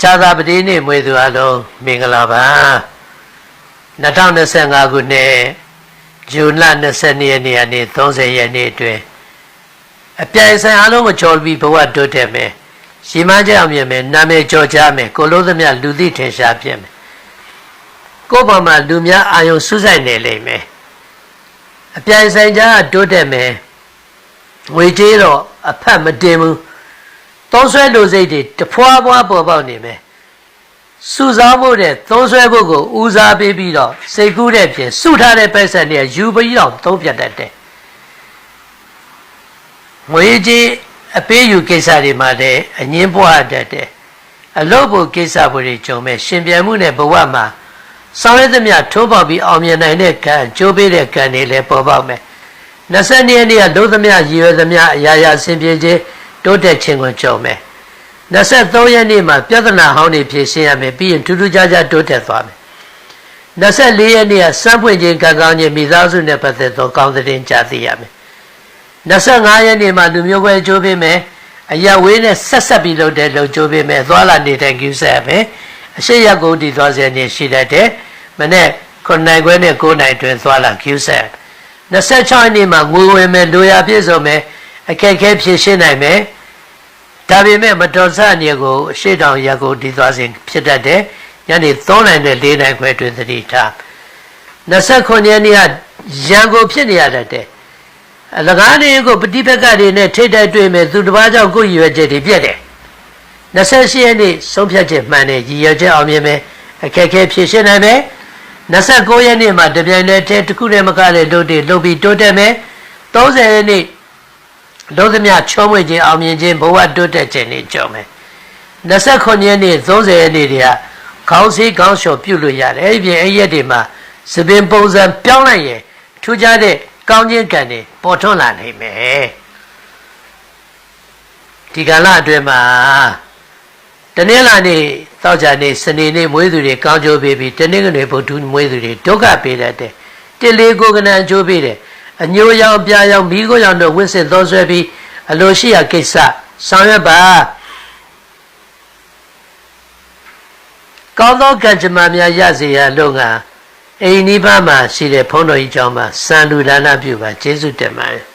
ခြားသာပတိနေ့မွေသူအလုံးမင်္ဂလာပါ2025ခုနှစ်ဇွန်လ22ရက်နေ့ကနေ30ရက်နေ့အတွင်းအပြိုင်ဆိုင်အလုံးကိုကျော်ပြီးဘဝတိုးတက်မယ်ရှီမန်းကြအောင်မြင်မယ်နာမည်ကျော်ကြားမယ်ကိုလို့သမျှလူသိထင်ရှားဖြစ်မယ်ကိုယ့်ဘာမှာလူများအာယုံစူးစိုက်နေလိမ့်မယ်အပြိုင်ဆိုင်ကြားကတိုးတက်မယ် ငွေကြေးတော့အဖက်မတင်ဘူးသုံးဆွဲလူစိတ်တွေတဖွာဖွာပေါ်ပေါက်နေမယ်စုစားဖို့တဲ့သုံးဆွဲဖို့ကိုဦးစားပေးပြီးတော့စိတ်ကူးတဲ့ပြင်စုထားတဲ့ပိုက်ဆံတွေယူပြီးတော့သုံးပြတ်တတ်တယ်ငွေကြေးအပေးယူကိစ္စတွေမှာလည်းအငင်းပွားတတ်တယ်အလုပ်ဖို့ကိစ္စတွေကြုံမဲ့ရှင်ပြန်မှုနဲ့ဘဝမှာဆောင်ရွက်သမျှထိုးပေါက်ပြီးအောင်မြင်နိုင်တဲ့ကံကြိုးပေးတဲ့ကံတွေလည်းပေါ်ပေါက်မယ် 20ရက်နေ့ကလုံးသမျှရည်ရွယ်သမျှအရာရာဆင်ပြေခြင်းတိုးတက်ခြင်းကိုကြုံမယ်23ရက်နေ့မှာပြဿနာဟောင်းတွေဖြေရှင်းရမယ်ပြီးရင်ထူးထူးခြားခြားတိုးတက်သွားမယ်24ရက်နေ့ကစမ်းပွင့်ခြင်းကံကောင်းခြင်းမိသားစုနဲ့ပတ်သက်သောကောင်းသတင်းကြားသိရမယ်25ရက်နေ့မှာလူမျိုးပွဲကြိုးပေးမယ်အရဝေးနဲ့ဆက်ဆက်ပြီးလုပ်တဲ့လုပ်ကြိုးပေးမယ်သွားလာနေတဲ့ကျူးဆက်ရမယ်အရှိရက်ကိုတည်သွားစေနေရှိတတ်တယ်မနေ့9နိုင်ခွဲနဲ့9နိုင်တွင်သွားလာကျူးဆက် 26ရက်နေ့မှာငွေဝင်မယ်လူရပြည့်စုံမယ်အခက်အခဲဖြေရှင်းနိုင်မယ်ဒါပေမဲ့မတော်ဆအနေကိုအရှိတောင်ရက်ကိုတည်သွားစဉ်ဖြစ်တတ်တယ်ညနေ3နိုင်နဲ့4နိုင်ခွဲတွင်သတိထား29ရက်နေ့ကရန်ကိုဖြစ်နေရတတ်တယ်အလကားတွေကိုပฏิပက္ခတွေနဲ့ထိတ်တိုက်တွေ့မယ်သူတစ်ပါးကြောင့်ကိုယ်ရည်ရွယ်ချက်တွေပြည့်တယ်28ရက်နေ့ဆုံးဖြတ်ချက်မှန်တယ်ရည်ရွယ်ချက်အောင်မြင်မယ်အခက်အခဲဖြေရှင်းနိုင်မယ် 29ရက်နေ့မှာတပြိုင်တည်းတစ်ခုတည်းမကတဲ့လုပ်တွေလုပ်ပြီးတိုးတက်မယ်30ရက်နေ့လုံးသမျှချုံးမွေခြင်းအောင်မြင်ခြင်းဘဝတိုးတက်ခြင်းတွေကြုံမယ်29ရက်နေ့30ရက်နေ့တွေကခေါင်းစည်းခေါင်းလျှော်ပြုလို့ရတယ်အဲ့ဒီပြင်အဲ့ရက်တွေမှာသပင်ပုံစံပြောင်းလိုက်ရင်ထူးခြားတဲ့ကောင်းခြင်းကံတွေပေါ်ထွန်းလာနိုင်မယ်ဒီကာလအတွင်းမှာ တနင်္လာနေ့တောက်ကြနေ့စနေနေ့မွေးသူတွေကောင်းကြိုးပေးပြီးတနင်္ဂနွေဗုဒ္ဓမွေးသူတွေဒုက္ခပေးတတ်တယ်တလေးကိုကနန်ကြိုးပေးတယ်အညိုရောင်ပြာရောင်မိခိုးရောင်တို့ဝင့်စစ်သောဆွဲပြီးအလိုရှိရာကိစ္စဆောင်ရွက်ပါကောင်းသောကံကြမ္မာများရစေရလို့ငါအိမ်နိဗ္ဗာန်မှာရှိတဲ့ဘုန်းတော်ကြီးကျောင်းမှာစံလူဒါနပြုပါကျေးဇူးတင်ပါတယ်